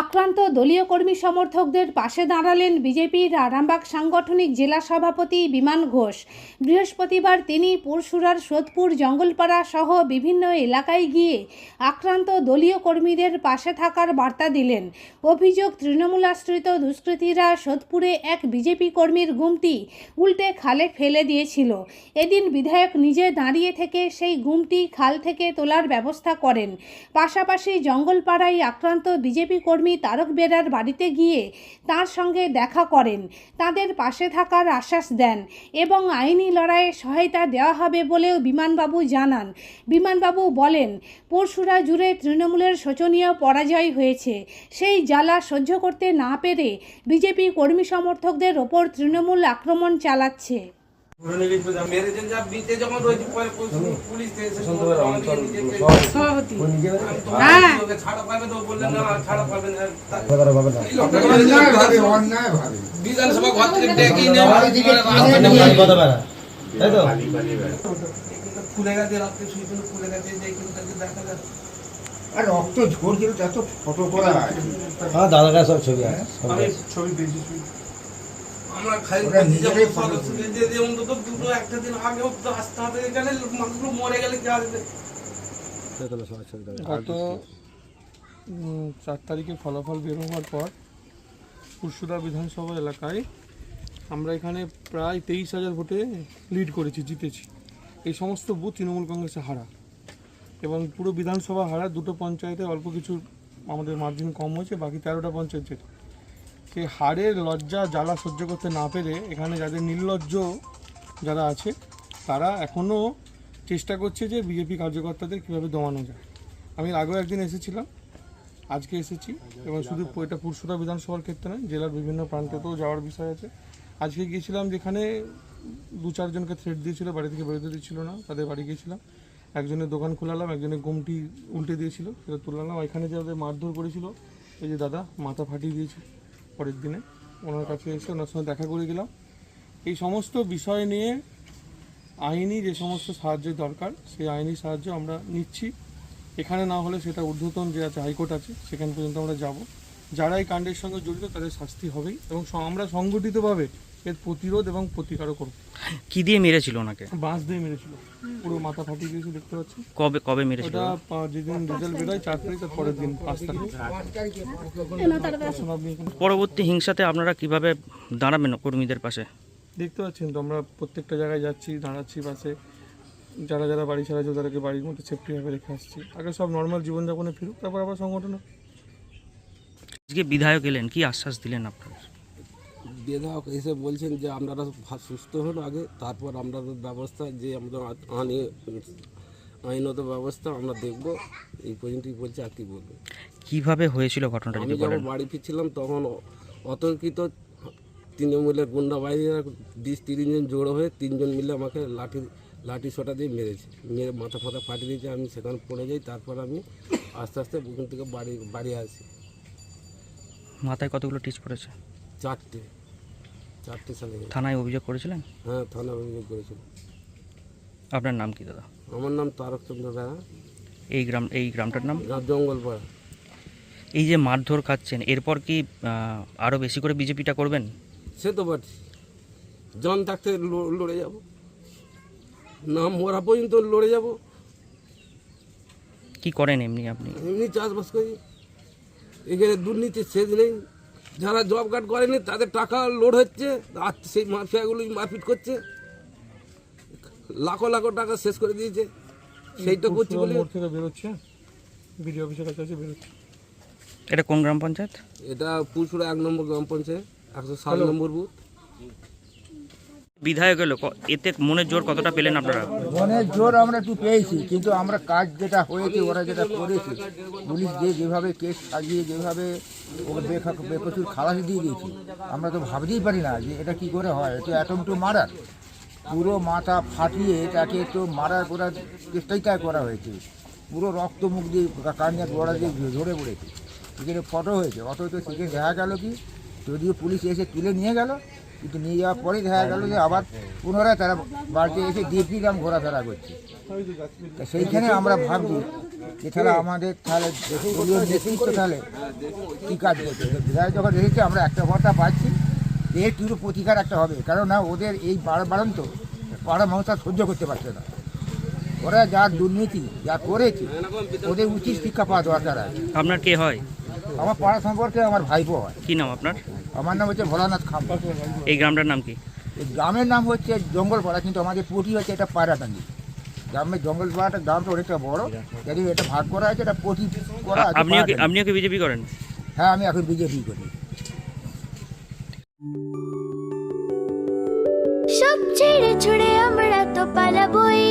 আক্রান্ত দলীয় কর্মী সমর্থকদের পাশে দাঁড়ালেন বিজেপির আরামবাগ সাংগঠনিক জেলা সভাপতি বিমান ঘোষ। বৃহস্পতিবার তিনি পরশুরার সোদপুর জঙ্গলপাড়া সহ বিভিন্ন এলাকায় গিয়ে আক্রান্ত দলীয় কর্মীদের পাশে থাকার বার্তা দিলেন। অভিযোগ তৃণমূলাশ্রিত দুষ্কৃতীরা সোদপুরে এক বিজেপি কর্মীর গুমটি উল্টে খালে ফেলে দিয়েছিল। এদিন বিধায়ক নিজে দাঁড়িয়ে থেকে সেই গুমটি খাল থেকে তোলার ব্যবস্থা করেন। পাশাপাশি জঙ্গলপাড়ায় আক্রান্ত বিজেপি কর্মী তারক বেরার বাড়িতে গিয়ে তার সঙ্গে দেখা করেন। তাদের পাশে থাকার আশ্বাস দেন এবং আইনি লড়াইয়ে সহায়তা দেওয়া হবে বলেও বিমানবাবু জানান। বিমানবাবু বলেন, পরশুরা জুড়ে তৃণমূলের শোচনীয় পরাজয় হয়েছে। সেই জ্বালা সহ্য করতে না পেরে বিজেপি কর্মী সমর্থকদের ওপর তৃণমূল আক্রমণ চালাচ্ছে। তো হ্যাঁ। তো তা- বিধানসভা ঘর থেকে ডেকে তাই তো গেছে শুয়েছিল গেছে দেখা যাচ্ছে আর রক্ত ঝরছিল এত ফটো করা হ্যাঁ দাদার সব ছবি আছে। ছবি পেয়েছি আমরা অন্তত দুটো একটা দিন আগেও তো আসতে হবে এখানে মানুষগুলো মরে গেলে কি আসবে। গত চার তারিখে ফলাফল বের হওয়ার পর পুরসুরা বিধানসভা এলাকায় আমরা এখানে প্রায় তেইশ হাজার ভোটে লিড করেছি জিতেছি। এই সমস্ত বুথ তৃণমূল কংগ্রেসে হারা। এবং পুরো বিধানসভা হারা দুটো পঞ্চায়েতে অল্প কিছু আমাদের মার্জিন কম হয়েছে বাকি তেরোটা পঞ্চায়েত। যেটা সেই হারের লজ্জা জ্বালা সহ্য করতে না পেরে এখানে যাদের নির্লজ্জ যারা আছে, তারা এখনও চেষ্টা করছে যে বিজেপি কার্যকর্তাদের কীভাবে দমানো যায়। আমি আগেও একদিন এসেছিলাম, আজকে এসেছি এবং শুধু এটা পুরসুরা বিধানসভার ক্ষেত্রে নয়, জেলার বিভিন্ন প্রান্তেতেও যাওয়ার বিষয় আছে। আজকে গিয়েছিলাম যেখানে দু চারজনকে থ্রেট দিয়েছিল, বাড়ি থেকে বেরোতে দিচ্ছিল না, তাদের বাড়ি গিয়েছিলাম। একজনের দোকান খোলালাম, একজনের গুমটি উল্টে দিয়েছিল সেটা তুলালাম এখানে যাদের মারধর করেছিল, এই যে দাদা, মাথা ফাটিয়ে দিয়েছে। পরের দিনে। ওনার কাছে এসে ওনার সঙ্গে দেখা করে গেলাম। এই সমস্ত বিষয় নিয়ে আইনি যে সমস্ত সাহায্যের দরকার, সেই আইনি সাহায্য আমরা নিচ্ছি। এখানে না হলে সেটা ঊর্ধ্বতন যে আছে হাইকোর্ট আছে, সেখান পর্যন্ত আমরা যাব। যারা এই কাণ্ডের সঙ্গে জড়িত, তাদের শাস্তি হবেই। এবং আমরা সংগঠিতভাবে এর প্রতিরোধ এবং প্রতিকারও করব। কি দিয়ে মেরেছিল ওনাকে? বাঁশ দিয়ে মেরেছিল। পুরো মাথা ফাটিয়ে দিয়েছে দেখতে পাচ্ছি কবে কবে মেরেছিল? পা- যেদিন রেজাল্ট বেরোয় চার তারিখ তার পরের দিন পাঁচ তারিখ। পরবর্তী হিংসাতে আপনারা কীভাবে দাঁড়াবেন কর্মীদের পাশে? দেখতে পাচ্ছেন তো আমরা প্রত্যেকটা জায়গায় যাচ্ছি দাঁড়াচ্ছি বাসে যারা যারা বাড়ি ছাড়া আছে তাদেরকে বাড়ির মধ্যে সেফটিভাবে রেখে আসছি। আগে সব নর্মাল জীবনযাপনে ফিরুক তারপর আবার সংগঠন। আজকে বিধায়ক এলেন কি আশ্বাস দিলেন আপনারা? বিধায়ক এসে বলছেন যে আপনারা সুস্থ হন আগে তারপর আপনাদের ব্যবস্থা যে আমাদের আ- আইনি আইনত ব্যবস্থা আমরা দেখব। এই পর্যন্তই বলছে আর কি বলব। কীভাবে হয়েছিল ঘটনাটা আমি যখন বাড়ি ফিরছিলাম তখন অতর্কিত তৃণমূলের গুন্ডা বাহিনীরা বিশ তিরিশ জন জোড়ো হয়ে তিনজন মিলে আমাকে লাঠি লাঠি সোটা দিয়ে মেরেছে। মেরে মাথা ফাথা ফাটিয়ে দিয়েছে আমি সেখানে পড়ে যাই তারপর আমি আস্তে আস্তে ওখান থেকে বাড়ি বাড়ি আসি। মাথায় কতগুলো টিচ পড়েছে? চারটে। চারটে সালে থানায় অভিযোগ করেছিলেন? হ্যাঁ থানার অভিযোগ করেছিল। আপনার নাম কি দাদা? আমার নাম তারকচন্দ্র রায়। এই গ্রাম এই গ্রামটার নাম? জঙ্গলপাড়া এই যে মারধর খাচ্ছেন এরপর কি আহ, আরও বেশি করে বিজেপিটা করবেন? সে তো পারছি জন থাকতে লড়ে যাব। না মরা পর্যন্ত লড়ে যাব। কি করেন এমনি আপনি? এমনি চাষবাস করি। এখানে দুর্নীতির শেষ নেই। যারা জব কার্ড করেনি তাদের টাকা লোড হচ্ছে আর সেই মাফিয়াগুলোই মারপিট করছে। লাখো লাখো টাকা শেষ করে দিয়েছে। সেইটা করছি বলে থেকে বেরোচ্ছে। বিডিও অফিসের কাছে বেরোচ্ছে। এটা কোন গ্রাম পঞ্চায়েত? এটা পুরসুরা এক নম্বর গ্রাম পঞ্চায়েত একশো সাত নম্বর বুথ। বিধায়ক এলো এতে মনের জোর কতটা পেলেন আপনারা? মনের জোর আমরা একটু পেয়েছি, কিন্তু আমরা কাজ যেটা হয়েছে, ওরা যেটা করেছে, পুলিশ যে যেভাবে কেস সাজিয়ে, যেভাবে বেকসুর খালাস দিয়ে দিয়েছে, আমরা তো ভাবতেই পারি না যে এটা কি করে হয়, এটা অ্যাটম টু মারার পুরো মাথা ফাটিয়ে তাকে তো মারার করার চেষ্টাই তাই করা হয়েছে। পুরো রক্ত মুখ দিয়ে কান্না গোড়া দিয়ে ঝরে পড়েছে। সেখানে ফটো হয়েছে, অথচ সেখানে দেখা গেল কি যদিও পুলিশ এসে তুলে নিয়ে গেল, কিন্তু নিয়ে যাওয়ার পরে দেখা গেল যে আবার পুনরায় তারা বাড়িতে এসে ডিপি গ্রাম ঘোরাফেরা করছে। তা সেইখানে আমরা ভাবছি এছাড়া আমাদের তাহলে দলীয় নেতৃত্ব তাহলে কী কাজ করছে? বিধায়ক যখন রেখেছে আমরা একটা ভরটা পাচ্ছি, যে কিছু প্রতিকার একটা হবে। কারণ না ওদের এই বাড় বাড়ন্ত পাড়া মানুষ আর সহ্য করতে পারছে না। ওরা যা দুর্নীতি, যা করেছে, ওদের উচিত শিক্ষা পাওয়া দরকার আছে। আপনার কে হয়? আমার পাড়া সম্পর্কে আমার ভাইপো হয়। কি নাম আপনার? আমার নাম হচ্ছে ভোলানাথ খাম। এই গ্রামটার নাম কি? এই গ্রামের নাম হচ্ছে জঙ্গলপাড়া কিন্তু আমাদের পটি হচ্ছে এটা পায়রাটাঙ্গি। গ্রামের জঙ্গলপাড়াটা গ্রামটা অনেকটা বড়। যদি এটা ভাগ করা আছে এটা পটি করা আছে আপনিও কি। আপনিও কি বিজেপি করেন? হ্যাঁ আমি এখন বিজেপি করি। সব ছেড়ে ছুড়ে আমরা তো পালাবই।